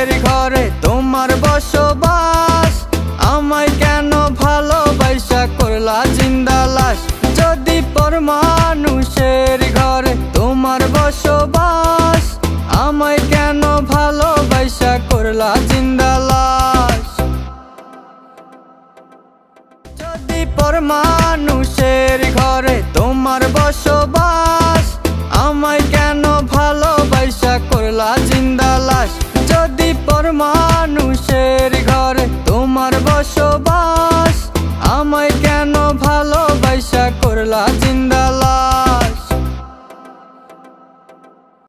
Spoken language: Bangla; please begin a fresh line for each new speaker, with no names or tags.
মানুষের ঘরে তোমার বসবাস। আমায় কেন ভালোবাসা করলা জিন্দা লাশ? যদি পর মানুষের ঘরে তোমার বসবাস, আমায় কেন ভালোবাসা করলা জিন্দা লাশ? যদি পর মানুষের ঘরে